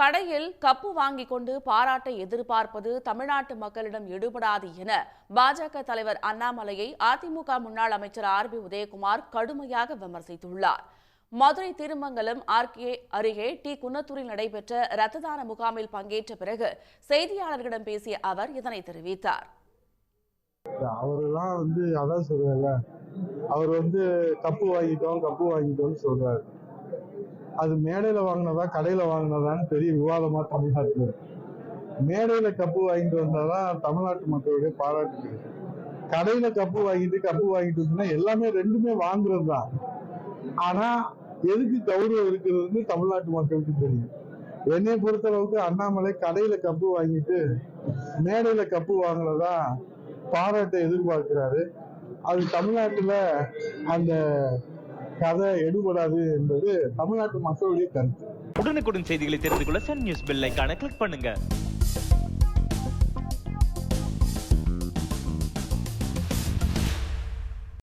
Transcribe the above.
கடையில் கப்பு வாங்கிக் கொண்டு பாராட்டை எதிர்பார்ப்பது தமிழ்நாட்டு மக்களிடம் எடுபடாது என பாஜக தலைவர் அண்ணாமலையை அதிமுக முன்னாள் அமைச்சர் ஆர் பி உதயகுமார் கடுமையாக விமர்சித்துள்ளார். மதுரை திருமங்கலம் ஆர்கே அருகே டி குன்னத்தூரில் நடைபெற்ற ரத்த தான முகாமில் பங்கேற்ற பிறகு செய்தியாளர்களிடம் பேசிய அவர் இதனை தெரிவித்தார். வந்து அதான் அவர் வந்து கப்பு வாங்கிட்டோம் கப்பு வாங்கிட்டோம்னு சொல்றாரு. அது மேடையில வாங்கினதா கடையில வாங்கினதான்னு பெரிய விவாதமா தமிழ்நாட்டில் இருக்கு. மேடையில கப்பு வாங்கிட்டு வந்தாதான் தமிழ்நாட்டு மக்களுடைய பாராட்டு கிடைக்கும். கடையில கப்பு வாங்கிட்டு கப்பு வாங்கிட்டு வந்தா எல்லாமே ரெண்டுமே வாங்குறது தான் ஆனா எதுக்கு கௌரவம் இருக்கிறதுன்னு தமிழ்நாட்டு மக்களுக்கு தெரியும் என்னை பொறுத்தளவுக்கு அண்ணாமலை கடையில கப்பு வாங்கிட்டு மேடையில கப்பு வாங்கினதா பாராட்டை எதிர்பார்க்கிறாரு அது தமிழ்நாட்டுல அந்த கதை எடுபடாது என்பது தமிழ்நாட்டு மக்களுடைய கருத்து. உடனுக்குடன் செய்திகளை தெரிந்து கொள்ள சன் நியூஸ் பெல் ஐக்கான கிளிக் பண்ணுங்க.